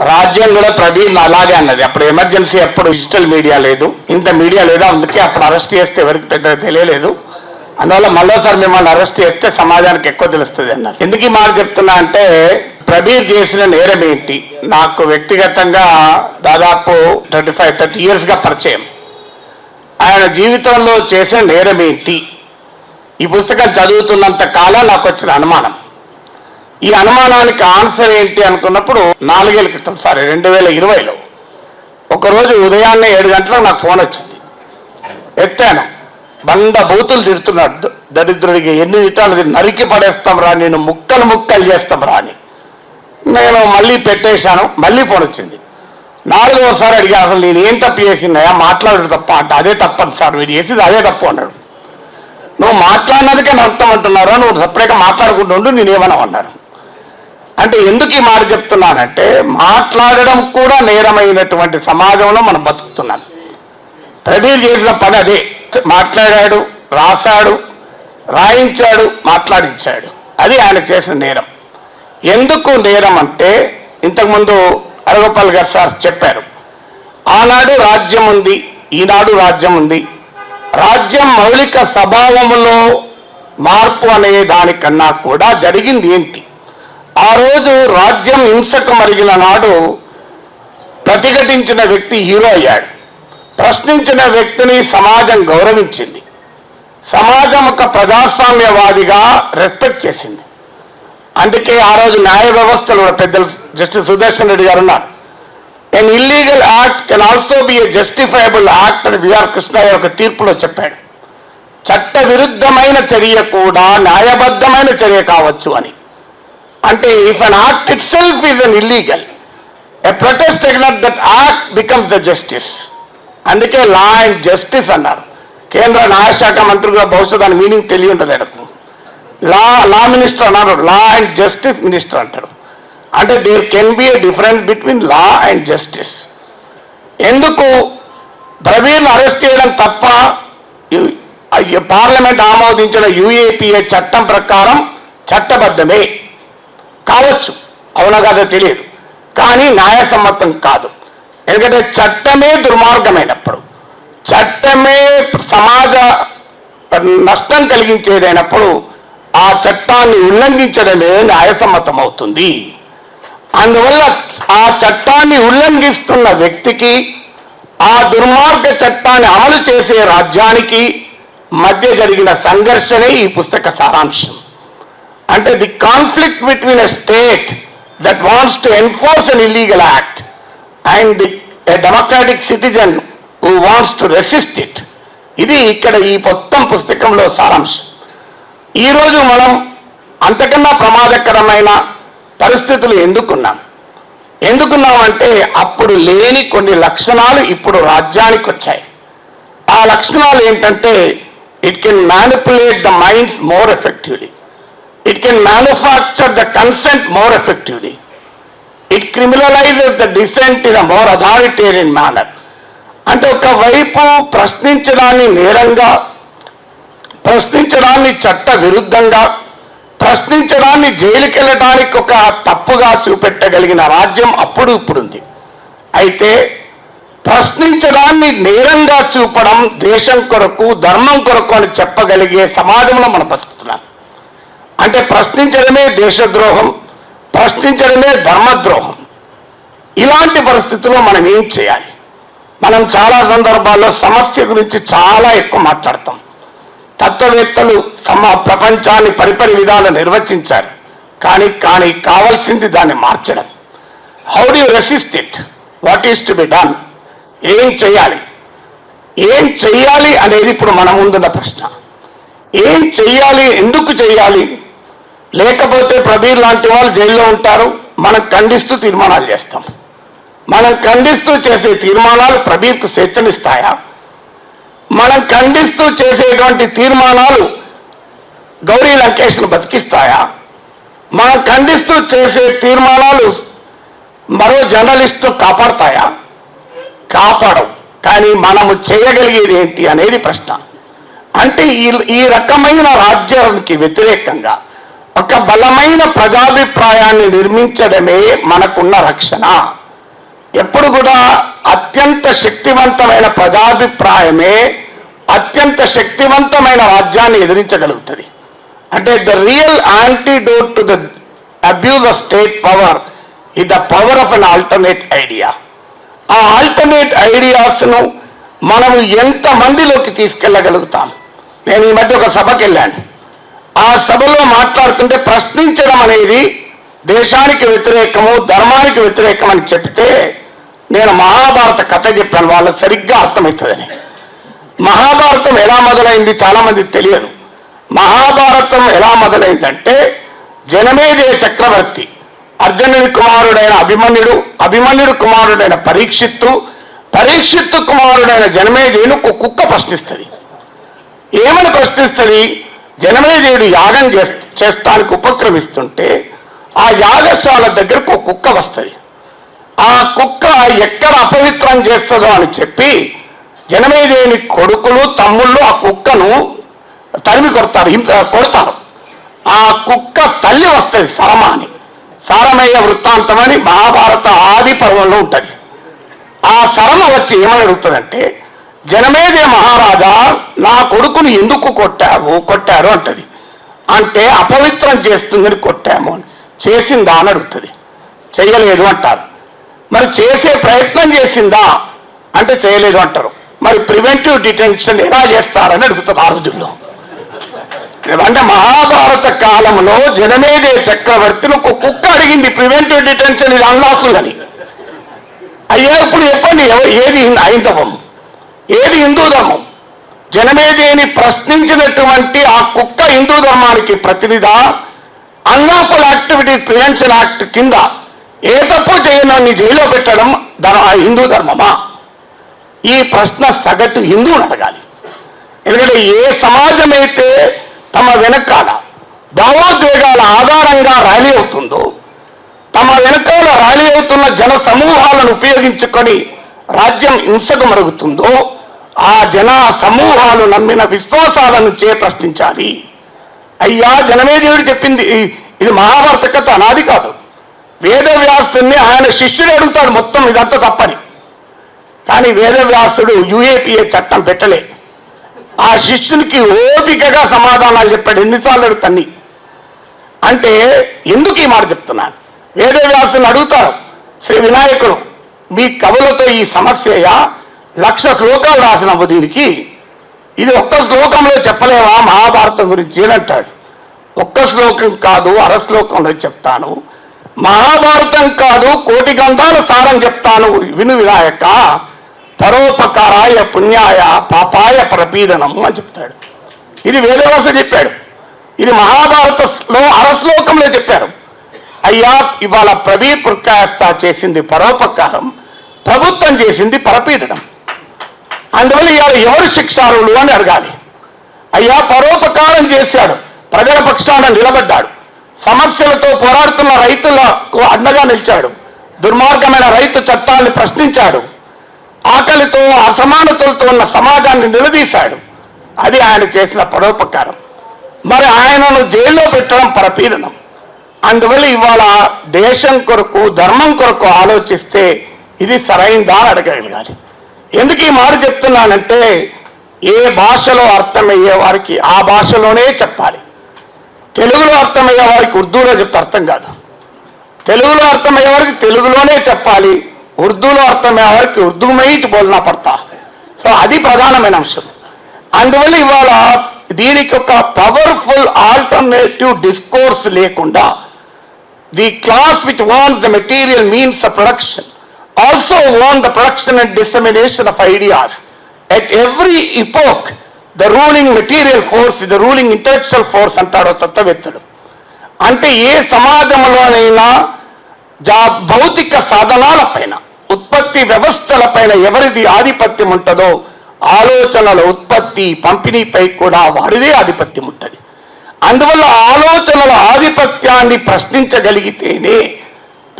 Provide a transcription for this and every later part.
రాజ్యం కూడా ప్రవీణ్ అలాగే అన్నది. అప్పుడు ఎమర్జెన్సీ అప్పుడు డిజిటల్ మీడియా లేదు. ఇంత మీడియా లేదు అందుకే అప్పుడు అరెస్ట్ చేస్తే ఎవరికి పెద్ద తెలియలేదు. అందువల్ల మళ్ళోసారి మిమ్మల్ని అరెస్ట్ చేస్తే సమాజానికి ఎక్కువ తెలుస్తుంది అన్నారు. ఎందుకు ఈ మాట చెప్తున్నా అంటే ప్రబీర్ చేసిన నేరం ఏంటి? నాకు వ్యక్తిగతంగా దాదాపు థర్టీ ఫైవ్ థర్టీ ఇయర్స్గా పరిచయం. ఆయన జీవితంలో చేసిన నేరం ఏంటి? ఈ పుస్తకం చదువుతున్నంత కాలం నాకు వచ్చిన అనుమానం. ఈ అనుమానానికి ఆన్సర్ ఏంటి అనుకున్నప్పుడు నాలుగేళ్ళ క్రితం సారీ రెండు వేల ఇరవైలో. ఒకరోజు ఉదయాన్నే ఏడు గంటలకు నాకు ఫోన్ వచ్చింది. ఎత్తాను. బండ బూతులు తిడుతున్నాడు. దరిద్రుడికి ఎన్ని తిట్టాలు నరికి పడేస్తాం రా నేను ముక్కలు ముక్కలు చేస్తాం రా అని. నేను మళ్ళీ పెట్టేశాను. మళ్ళీ ఫోన్ వచ్చింది. నాలుగోసారి అడిగా అసలు నేను ఏం తప్పు చేసిందయా మాట్లాడడు తప్ప. అంటే అదే తప్పదు సార్ మీరు చేసింది అదే తప్పు అన్నాడు. నువ్వు మాట్లాడినందుకే నష్టం అంటున్నారా? నువ్వు సపరేట్గా మాట్లాడుకుంటూ ఉండు నేనేమన్నా అన్నారు అంటే ఎందుకు ఈ మాట చెప్తున్నానంటే మాట్లాడడం కూడా నేరమైనటువంటి సమాజంలో మనం బతుకుతున్నాం. ప్రదీప్ చేసిన పని అదే. మాట్లాడాడు రాశాడు రాయించాడు మాట్లాడించాడు. అది ఆయన చేసిన నేరం. ఎందుకు నేరం అంటే ఇంతకుముందు అరగోపాల్ గారు సార్ చెప్పారు ఆనాడు రాజ్యం ఉంది ఈనాడు రాజ్యం ఉంది. రాజ్యం మౌలిక స్వభావములో మార్పు అనే దానికన్నా కూడా జరిగింది ఏంటి? ఆ రోజు రాజ్యం హింసకు మరిగిన నాడు ప్రతిఘటించిన వ్యక్తి హీరో అయ్యాడు. ప్రశ్నించిన వ్యక్తిని సమాజం గౌరవించింది. సమాజం ఒక ప్రజాస్వామ్యవాదిగా రెస్పెక్ట్ చేసింది. అందుకే ఆ రోజు న్యాయ వ్యవస్థలో పెద్దలు జస్టిస్ సుదర్శన్ రెడ్డి గారు ఉన్నారు. An illegal act can also be a justifiable act అని బిఆర్ కృష్ణ ఒక తీర్పులో చెప్పాడు. చట్ట విరుద్ధమైన చర్య కూడా న్యాయబద్ధమైన చర్య కావచ్చు అని. అంటే if an act itself is an illegal a protest against that act becomes the justice అందుకే లా అండ్ జస్టిస్ అన్నారు. కేంద్ర న్యాయశాఖ మంత్రిగా బహుశా దాని మీనింగ్ తెలియ ఉంటుంది ఆయనకు. లా లా మినిస్టర్ అన్నారు. లా అండ్ జస్టిస్ మినిస్టర్ అంటారు. అంటే there can be a difference between law and justice ఎందుకు? ప్రవీణ్ అరెస్ట్ చేయడం తప్ప పార్లమెంట్ ఆమోదించిన యుఏపిఏ చట్టం ప్రకారం చట్టబద్ధమే. కావచ్చు. అవునా కాదో తెలియదు. కానీ న్యాయసమ్మతం కాదు. ఎందుకంటే చట్టమే దుర్మార్గమైనప్పుడు చట్టమే సమాజ నష్టం కలిగించేదైనప్పుడు ఆ చట్టాన్ని ఉల్లంఘించడమే న్యాయసమ్మతం అవుతుంది. అందువల్ల ఆ చట్టాన్ని ఉల్లంఘిస్తున్న వ్యక్తికి ఆ దుర్మార్గ చట్టాన్ని అమలు చేసే రాజ్యానికి మధ్య జరిగిన సంఘర్షణే ఈ పుస్తక సారాంశం. అంటే the conflict between a state that wants to enforce an illegal act and the democratic citizen who wants to resist it ఇది ఇక్కడ ఈ మొత్తం పుస్తకంలో సారాంశం. ఈరోజు మనం అంతకన్నా ప్రమాదకరమైన పరిస్థితులు ఎందుకున్నాం? ఎందుకున్నామంటే అప్పుడు లేని కొన్ని లక్షణాలు ఇప్పుడు రాజ్యానికి వచ్చాయి. ఆ లక్షణాలు ఏంటంటే it can manipulate the minds more effectively it can manufacture the consent more effectively it criminalises the dissent in a more authoritarian manner అంటే ఒకవైపు ప్రశ్నించడాన్ని నేరంగా ప్రశ్నించడాన్ని చట్ట విరుద్ధంగా ప్రశ్నించడాన్ని జైలుకి వెళ్ళడానికి ఒక తప్పుగా చూపెట్టగలిగిన రాజ్యం అప్పుడు ఇప్పుడుంది. అయితే ప్రశ్నించడాన్ని నేరంగా చూపడం దేశం కొరకు ధర్మం కొరకు అని చెప్పగలిగే సమాజంలో మనం బతుకుతున్నాం. అంటే ప్రశ్నించడమే దేశద్రోహం ప్రశ్నించడమే ధర్మద్రోహం. ఇలాంటి పరిస్థితుల్లో మనం ఏం చేయాలి? మనం చాలా సందర్భాల్లో సమస్య గురించి చాలా ఎక్కువ మాట్లాడతాం. తత్వవేత్తలు సమ ప్రపంచాన్ని పరిపరి విధాలు నిర్వచించారు. కానీ కానీ కావాల్సింది దాన్ని మార్చడం. How do resist it what is to be done ఏం చేయాలి? ఏం చెయ్యాలి అనేది ఇప్పుడు మన ముందున్న ప్రశ్న. ఏం చెయ్యాలి? ఎందుకు చెయ్యాలి లేకపోతే ప్రబీర్ లాంటి వాళ్ళు జైల్లో ఉంటారు. మనం ఖండిస్తూ తీర్మానాలు చేస్తాం. మనం ఖండిస్తూ చేసే తీర్మానాలు ప్రబీర్కు స్వేచ్ఛనిస్తాయా? మనం ఖండిస్తూ చేసేటువంటి తీర్మానాలు గౌరీ లంకేష్ను బతికిస్తాయా? మనం ఖండిస్తూ చేసే తీర్మానాలు మరో జర్నలిస్టు కాపాడతాయా? కాపాడవు. కానీ మనము చేయగలిగేది ఏంటి అనేది ప్రశ్న. అంటే ఈ ఈ రకమైన రాజ్యానికి వ్యతిరేకంగా ఒక బలమైన ప్రజాభిప్రాయాన్ని నిర్మించడమే మనకున్న రక్షణ. ఎప్పుడు కూడా అత్యంత శక్తివంతమైన ప్రజాభిప్రాయమే అత్యంత శక్తివంతమైన రాజ్యాన్ని ఎదిరించగలుగుతుంది. అంటే the real antidote to the abuse of state power E the power of an alternate idea ఆ ఆల్టర్నేట్ ఐడియాస్ను మనం ఎంత మందిలోకి తీసుకెళ్ళగలుగుతాం? నేను ఈ మధ్య ఒక సభకి వెళ్ళాను ఆ సభలో మాట్లాడుతుంటే ప్రశ్నించడం అనేది దేశానికి వ్యతిరేకము ధర్మానికి వ్యతిరేకం అని చెప్తే నేను మహాభారత కథ చెప్పాను వాళ్ళకి సరిగ్గా అర్థమవుతుందని. మహాభారతం ఎలా మొదలైంది చాలా మందికి తెలియదు. మహాభారతం ఎలా మొదలైందంటే జనమేదే చక్రవర్తి. అర్జునుడి కుమారుడైన అభిమన్యుడు అభిమన్యుడు కుమారుడైన పరీక్షిత్తు పరీక్షిత్తు కుమారుడైన జనమేదేను కుక్క ప్రశ్నిస్తుంది. ఏమని ప్రశ్నిస్తుంది? జనమేదేవుడు యాగం చేస్తానికి ఉపక్రమిస్తుంటే ఆ యాగశాల దగ్గరకు ఒక కుక్క వస్తుంది. ఆ కుక్క ఎక్కడ అపవిత్రం చేస్తుందో అని చెప్పి జనమేజయుని కొడుకులు తమ్ముళ్ళు ఆ కుక్కను తరిమి కొడతారు హింస- కొడతారు. ఆ కుక్క తల్లి వస్తుంది సరమ అని. సారమయ్య వృత్తాంతం అని మహాభారత ఆది పర్వంలో ఉంటుంది. ఆ సరమ వచ్చి ఏమని అడుగుతుందంటే జనమేదే మహారాజా నా కొడుకుని ఎందుకు కొట్టావు? కొట్టారు అంటది. అంటే అపవిత్రం చేస్తుందని కొట్టాము అని. చేసిందా అని అడుగుతుంది. చేయలేదు అంటారు. మరి చేసే ప్రయత్నం చేసిందా? అంటే చేయలేదు అంటారు. మరి ప్రివెంటివ్ డిటెన్షన్ ఎలా చేస్తారని అడుగుతారు ఆ రోజుల్లో అంటే మహాభారత కాలంలో జనమేదే చక్రవర్తిని ఒక కుక్క అడిగింది ప్రివెంటివ్ డిటెన్షన్ ఇది అన్లాసులని అయ్యా ఇప్పుడు చెప్పండి ఏది హైందవం ఏది హిందూ ధర్మం? జనమేదేని ప్రశ్నించినటువంటి ఆ కుక్క హిందూ ధర్మానికి ప్రతినిధా అన్లాఫుల్ యాక్టివిటీ ప్రివెన్షన్ యాక్ట్ కింద ఏ తప్పు చేయనాన్ని జైల్లో పెట్టడం ధర్మ హిందూ ధర్మమా? ఈ ప్రశ్న సగటు హిందువుని అడగాలి. ఎందుకంటే ఏ సమాజం అయితే తమ వెనకాల భావోద్వేగాల ఆధారంగా ర్యాలీ అవుతుందో తమ వెనకాల ర్యాలీ అవుతున్న జన సమూహాలను ఉపయోగించుకొని రాజ్యం హింసకు మరుగుతుందో ఆ జన సమూహాలు నమ్మిన విశ్వాసాలను చే ప్రశ్నించాలి అయ్యా జనమేదేవుడు చెప్పింది ఇది మహాభారత కథ అనాది కాదు. వేదవ్యాసుని ఆయన శిష్యుడు అడుగుతాడు మొత్తం ఇదంతా తప్పని. కానీ వేదవ్యాసుడు యుఏపిఏ చట్టం పెట్టలే. ఆ శిష్యునికి ఓపికగా సమాధానాలు చెప్పాడు ఎన్నిసార్లు అడుగుతాన్ని. అంటే ఎందుకు ఈ మాట చెప్తున్నాను? వేదవ్యాసుని అడుగుతారు శ్రీ వినాయకుడు మీ కవులతో ఈ సమస్యయా? లక్ష శ్లోకాలు రాసినవు దీనికి ఇది ఒక్క శ్లోకంలో చెప్పలేవా? మహాభారతం గురించి అని అంటాడు ఒక్క శ్లోకం కాదు అర శ్లోకంలో చెప్తాను. మహాభారతం కాదు కోటి గంధాల సారం చెప్తాను విను వినాయక. పరోపకారాయ పుణ్యాయ పాపాయ ప్రపీడనము అని చెప్తాడు. ఇది వేదవ్యాస చెప్పాడు. ఇది మహాభారతంలో అరశ్లోకంలో చెప్పారు. అయ్యా ఇవాళ ప్రవీ పుర్కాయస్త చేసింది పరోపకారం ప్రభుత్వం చేసింది పరపీడనం. అందువల్ల ఇవాళ ఎవరు శిక్షారులు అని అడగాలి. అయ్యా పరోపకారం చేశాడు. ప్రజల పక్షాన నిలబడ్డాడు. సమస్యలతో పోరాడుతున్న రైతులకు అండగా నిలిచాడు. దుర్మార్గమైన రైతు చట్టాన్ని ప్రశ్నించాడు. ఆకలితో అసమానతలతో ఉన్న సమాజాన్ని నిలదీశాడు. అది ఆయన చేసిన పరోపకారం. మరి ఆయనను జైల్లో పెట్టడం పరపీడనం. అందువల్ల ఇవాళ దేశం కొరకు ధర్మం కొరకు ఆలోచిస్తే ఇది సరైందా అని అడగగలగాలి. ఎందుకు ఈ మాట చెప్తున్నానంటే ఏ భాషలో అర్థమయ్యే వారికి ఆ భాషలోనే చెప్పాలి. తెలుగులో అర్థమయ్యే వారికి ఉర్దూలో చెప్తే అర్థం కాదు. తెలుగులో అర్థమయ్యే వారికి తెలుగులోనే చెప్పాలి. ఉర్దూలో అర్థమయ్యే వారికి ఉర్దూ మీద బోల్నా పడతా. సో అది ప్రధానమైన అంశం. అందువల్ల ఇవాళ దీనికి ఒక పవర్ఫుల్ ఆల్టర్నేటివ్ డిస్కోర్స్ లేకుండా the class which owns the material means of production also own the production and dissemination of ideas at every epoch the ruling material force the ruling intellectual force అంటాడు తత్వవేత్తడు. అంటే ఏ సమాజంలోనైనా జా భౌతిక సాధనాలపైన ఉత్పత్తి వ్యవస్థలపైన ఎవరిది ఆధిపత్యం ఉంటుందో ఆలోచనల ఉత్పత్తి పంపిణీపై కూడా వారిదే ఆధిపత్యం ఉంటుంది. అందువల్ల ఆలోచనల ఆధిపత్యాన్ని ప్రశ్నించగలిగితేనే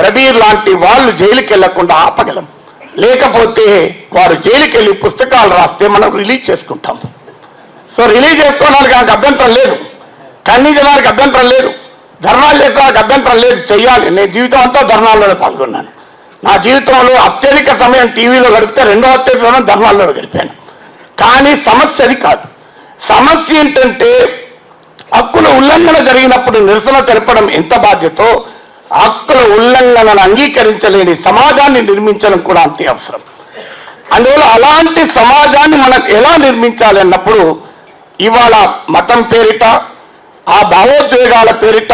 ప్రబీర్ లాంటి వాళ్ళు జైలుకి వెళ్ళకుండా ఆపగలం. లేకపోతే వారు జైలుకి వెళ్ళి పుస్తకాలు రాస్తే మనం రిలీజ్ చేసుకుంటాం. సో రిలీజ్ చేసుకోవడానికి నాకు అభ్యంతరం లేదు. ఖండించడానికి అభ్యంతరం లేదు. ధర్నాలు చేసుకోవడానికి అభ్యంతరం లేదు. చెయ్యాలి. నేను జీవితం అంతా ధర్నాల్లోనే పాల్గొన్నాను. నా జీవితంలో అత్యధిక సమయం టీవీలో గడిపితే రెండో అత్యధిక సమయం ధర్నాల్లో గడిపాను. కానీ సమస్య అది కాదు. సమస్య ఏంటంటే హక్కుల ఉల్లంఘన జరిగినప్పుడు నిరసన తెలపడం ఎంత బాధ్యతో హక్కుల ఉల్లంఘనను అంగీకరించలేని సమాజాన్ని నిర్మించడం కూడా అంతే అవసరం. అందువల్ల అలాంటి సమాజాన్ని మనం ఎలా నిర్మించాలి అన్నప్పుడు ఇవాళ మతం పేరిట ఆ భావోద్వేగాల పేరిట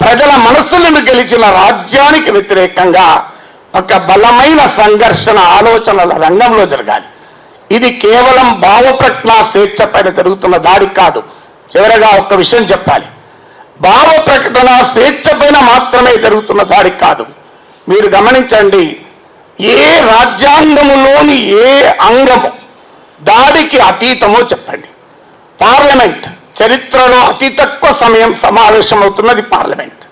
ప్రజల మనస్సులను గెలిచిన రాజ్యానికి వ్యతిరేకంగా ఒక బలమైన సంఘర్షణ ఆలోచనల రంగంలో జరగాలి. ఇది కేవలం భావ స్వేచ్ఛ పైన జరుగుతున్న దాడి కాదు. చివరగా ఒక విషయం చెప్పాలి. భావ ప్రకటన స్వేచ్ఛ పైన మాత్రమే జరుగుతున్న దాడి కాదు. మీరు గమనించండి ఏ రాజ్యాంగములోని ఏ అంగము దాడికి అతీతమో చెప్పండి. పార్లమెంట్ చరిత్రలో అతి తక్కువ సమయం సమావేశమవుతున్నది పార్లమెంట్.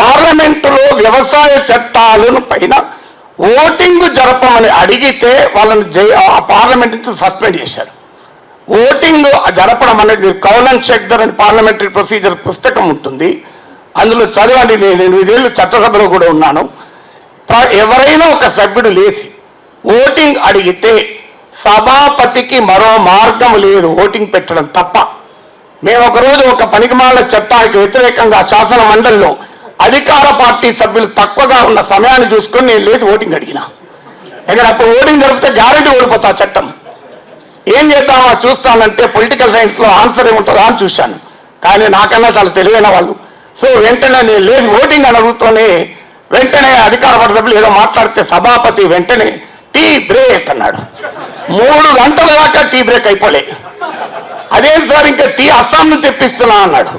పార్లమెంటులో వ్యవసాయ చట్టాలను పైన ఓటింగ్ జరపమని అడిగితే వాళ్ళని జై ఆ పార్లమెంట్ నుంచి సస్పెండ్ చేశారు. ఓటింగ్ జరపడం అనేది కౌలన్ షెక్దర్ అని పార్లమెంటరీ ప్రొసీజర్ పుస్తకం ఉంటుంది. అందులో చదవండి నేను ఎనిమిదేళ్ళు చట్టసభలో కూడా ఉన్నాను. ఎవరైనా ఒక సభ్యుడు లేచి ఓటింగ్ అడిగితే సభాపతికి మరో మార్గం లేదు ఓటింగ్ పెట్టడం తప్ప. మేము ఒకరోజు ఒక పనికిమాల చట్టానికి వ్యతిరేకంగా శాసన మండలిలో అధికార పార్టీ సభ్యులు తక్కువగా ఉన్న సమయాన్ని చూసుకొని నేను లేచి ఓటింగ్ అడిగిన. ఎందుకంటే అప్పుడు ఓటింగ్ జరిపితే గ్యారెంటీ ఓడిపోతా ఆ చట్టం. ఏం చేద్దామా చూస్తానంటే పొలిటికల్ సైన్స్లో ఆన్సర్ ఏముంటుందా అని చూశాను. కానీ నాకన్నా చాలా తెలివైన వాళ్ళు. సో వెంటనే నేను లేదు ఓటింగ్ అని అడుగుతూనే వెంటనే అధికార పక్ష సభ్యులు ఏదో మాట్లాడితే సభాపతి వెంటనే టీ బ్రేక్ అన్నాడు. మూడు గంటల దాకా టీ బ్రేక్ అయిపోలే. అదేం సార్ ఇంకా టీ అస్సాం నుంచి తెప్పిస్తున్నా అన్నాడు.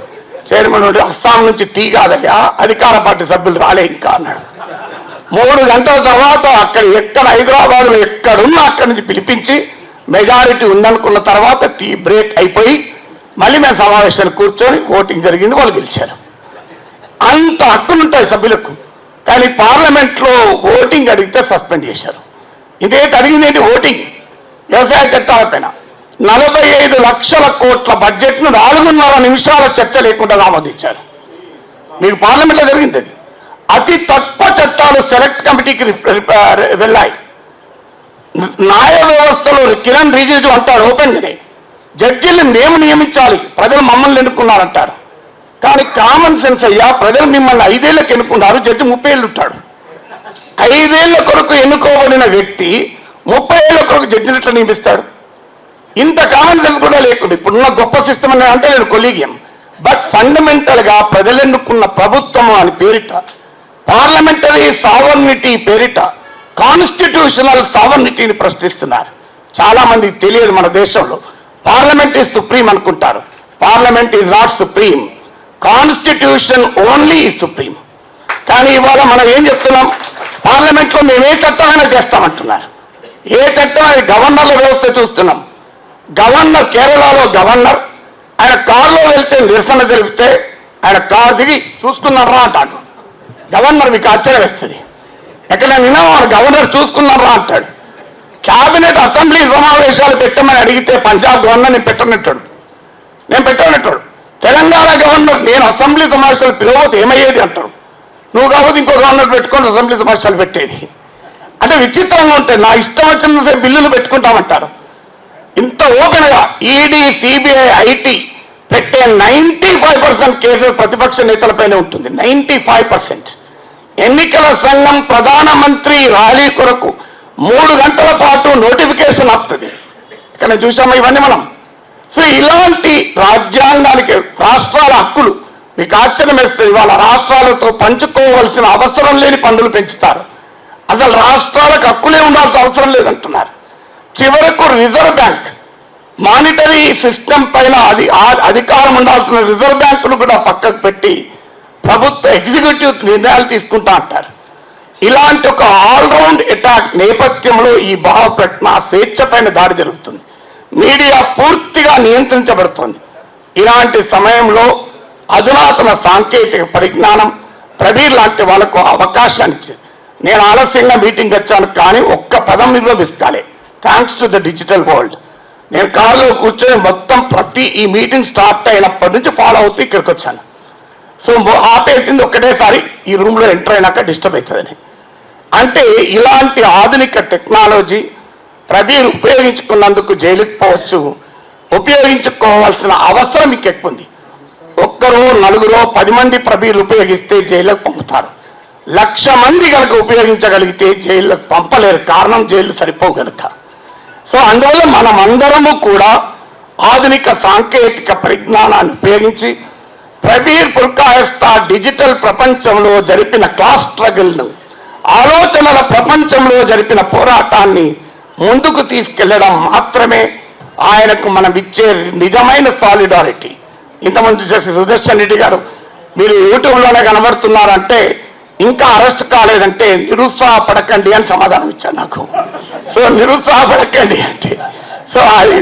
చైర్మన్ అస్సాం నుంచి టీ కాదయ్యా అధికార పార్టీ సభ్యులు రాలే ఇంకా అన్నాడు. మూడు గంటల తర్వాత అక్కడ ఎక్కడ హైదరాబాద్లో ఎక్కడున్నా అక్కడి నుంచి పిలిపించి మెజారిటీ ఉందనుకున్న తర్వాత టీ బ్రేక్ అయిపోయి మళ్ళీ మేము సమావేశాలు కూర్చొని ఓటింగ్ జరిగింది వాళ్ళు గెలిచారు. అంత హక్కులుంటాయి సభ్యులకు. కానీ పార్లమెంట్లో ఓటింగ్ అడిగితే సస్పెండ్ చేశారు. ఇదేంటి అడిగింది ఏంటి ఓటింగ్? వ్యవసాయ చట్టాల పైన నలభై ఐదు లక్షల కోట్ల బడ్జెట్ను నాలుగున్నర నిమిషాల చర్చ లేకుండా ఆమోదించారు. మీకు పార్లమెంట్లో జరిగింది అది. అతి తక్కువ చట్టాలు సెలెక్ట్ కమిటీకి వెళ్ళాయి. న్యాయ వ్యవస్థలో కిరణ్ రిజిజు అంటాడు ఓపెన్గా జడ్జీలను మేము నియమించాలి ప్రజలు మమ్మల్ని ఎన్నుకున్నారంటారు. కానీ కామన్ సెన్స్ అయ్యా ప్రజలు మిమ్మల్ని ఐదేళ్ళకు ఎన్నుకున్నారు జడ్జి ముప్పై ఏళ్ళు ఉంటాడు ఐదేళ్ళ కొరకు ఎన్నుకోబడిన వ్యక్తి ముప్పై ఏళ్ళ కొరకు జడ్జిని నియమిస్తాడు? ఇంత కామన్ సెన్స్ కూడా లేకుండా ఇప్పుడున్న గొప్ప సిస్టమ్ అని అంటే నేను కొలీగియం బట్ ఫండమెంటల్గా ప్రజలు ఎన్నుకున్న ప్రభుత్వం అని పేరిట పార్లమెంటరీ సావర్నిటీ పేరిట కాన్స్టిట్యూషనల్ సావర్నిటీని ప్రశ్నిస్తున్నారు. చాలా మంది తెలియదు మన దేశంలో. పార్లమెంట్ ఈజ్ సుప్రీం అనుకుంటారు. Parliament is not supreme. Constitution only is supreme. కానీ ఇవాళ మనం ఏం చెప్తున్నాం? పార్లమెంట్లో మేము ఏ చట్టమైనా చేస్తామంటున్నారు. ఏ చట్టం? అది గవర్నర్ల వ్యవస్థ చూస్తున్నాం. గవర్నర్ కేరళలో గవర్నర్ ఆయన కారులో వెళ్తే నిరసన తెలిపితే ఆయన కారు దిగి చూస్తున్నారా? అంటాడు. గవర్నర్ మీకు ఆశ్చర్యం వేస్తుంది ఎక్కడైనా నిన్న గవర్నర్ చూసుకున్నారా అంటాడు. క్యాబినెట్ అసెంబ్లీ సమావేశాలు పెట్టమని అడిగితే పంజాబ్ గవర్నర్ నేను పెట్టనట్టాడు. నేను పెట్టనట్టాడు. తెలంగాణ గవర్నర్ నేను అసెంబ్లీ సమావేశాలు పిలవతే ఏమయ్యేది అంటాడు నువ్వు కాకపోతే ఇంకో గవర్నర్ పెట్టుకొని అసెంబ్లీ సమావేశాలు పెట్టేది. అంటే విచిత్రంగా ఉంటాయి నా ఇష్టం వచ్చిన బిల్లులు పెట్టుకుంటామంటారు. ఇంత ఓపెన్గా ఈడీ సిబిఐ ఐటీ పెట్టే నైంటీ ఫైవ్ పర్సెంట్ కేసులు ప్రతిపక్ష నేతలపైనే ఉంటుంది. Ninety five percent. ఎన్నికల సంఘం ప్రధానమంత్రి ర్యాలీ కొరకు మూడు గంటల పాటు నోటిఫికేషన్ వస్తుంది ఇక్కడ చూసాము ఇవన్నీ మనం? సో ఇలాంటి రాజ్యాంగానికి రాష్ట్రాల హక్కులు మీకు ఆశ్చర్యం వేస్తుంది. రాష్ట్రాలతో పంచుకోవలసిన అవసరం లేని పనులు పెంచుతారు. అసలు రాష్ట్రాలకు హక్కులే ఉండాల్సిన అవసరం లేదంటున్నారు. చివరకు రిజర్వ్ బ్యాంక్ మానిటరీ సిస్టమ్ పైన అది అధికారం ఉండాల్సిన రిజర్వ్ బ్యాంకును కూడా పక్కకు పెట్టి ప్రభుత్వ ఎగ్జిక్యూటివ్ నిర్ణయాలు తీసుకుంటా అంటారు. ఇలాంటి ఒక ఆల్రౌండ్ అటాక్ నేపథ్యంలో ఈ భావ ప్రకటన స్వేచ్ఛ పైన దాడి జరుగుతుంది. మీడియా పూర్తిగా నియంత్రించబడుతుంది. ఇలాంటి సమయంలో అధునాతన సాంకేతిక పరిజ్ఞానం ప్రవీర్ లాంటి వాళ్ళకు అవకాశాన్ని ఇచ్చింది. నేను ఆలస్యంగా మీటింగ్ వచ్చాను కానీ ఒక్క పదం నిర్వహిస్తాలే thanks to the digital world నేను కారులో కూర్చొని మొత్తం ప్రతి ఈ మీటింగ్ స్టార్ట్ అయినప్పటి నుంచి ఫాలో అవుతూ ఇక్కడికి వచ్చాను. సో ఆపేసింది ఒక్కటేసారి ఈ రూమ్లో ఎంటర్ అయినాక డిస్టర్బ్ అవుతుందని. అంటే ఇలాంటి ఆధునిక టెక్నాలజీ ప్రవీణ్ ఉపయోగించుకున్నందుకు జైలుకి పోవచ్చు ఉపయోగించుకోవాల్సిన అవసరం మీకు ఎక్కువ ఉంది ఒక్కరో నలుగురో పది మంది ప్రభీలు ఉపయోగిస్తే జైలుకు పంపుతారు. లక్ష మంది కనుక ఉపయోగించగలిగితే జైళ్ళకు పంపలేరు కారణం జైలు సరిపోవు కనుక సో అందువల్ల మనమందరము కూడా ఆధునిక సాంకేతిక పరిజ్ఞానాన్ని ఉపయోగించి ప్రవీర్ పుల్కాయస్తా డిజిటల్ ప్రపంచంలో జరిపిన క్లాస్ స్ట్రగుల్ను ఆలోచనల ప్రపంచంలో జరిపిన పోరాటాన్ని ముందుకు తీసుకెళ్ళడం మాత్రమే ఆయనకు మనం ఇచ్చే నిజమైన సాలిడారిటీ. ఇంతమంది చేసి సుదర్శన్ రెడ్డి గారు మీరు యూట్యూబ్లోనే కనబడుతున్నారంటే ఇంకా అరెస్ట్ కాలేదంటే నిరుత్సాహపడకండి అని సమాధానం ఇచ్చాను నాకు. సో నిరుత్సాహపడకండి అంటే సో అది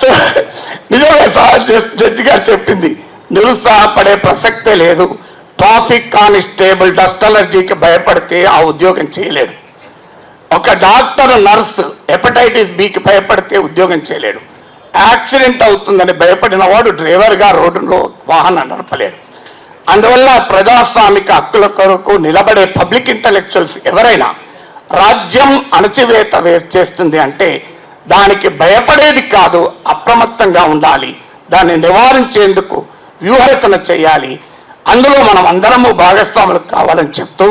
సో నిజమే సార్ జడ్జి గారు చెప్పింది. నిరుత్సాహపడే ప్రసక్తే లేదు. ట్రాఫిక్ కానిస్టేబుల్ డస్ట్ అలర్జీకి భయపడితే ఆ ఉద్యోగం చేయలేడు. ఒక డాక్టర్ నర్సు హెపటైటిస్ బికి భయపడితే ఉద్యోగం చేయలేడు. యాక్సిడెంట్ అవుతుందని భయపడిన వాడు డ్రైవర్గా రోడ్డులో వాహనం నడపలేడు. అందువల్ల ప్రజాస్వామిక హక్కుల కొరకు నిలబడే పబ్లిక్ ఇంటలెక్చువల్స్ ఎవరైనా రాజ్యం అణచివేత వే- చేస్తుంది అంటే దానికి భయపడేది కాదు అప్రమత్తంగా ఉండాలి. దాన్ని నివారించేందుకు వ్యూహరచన చేయాలి. అందులో మనం అందరము భాగస్వాములు కావాలని చెప్తూ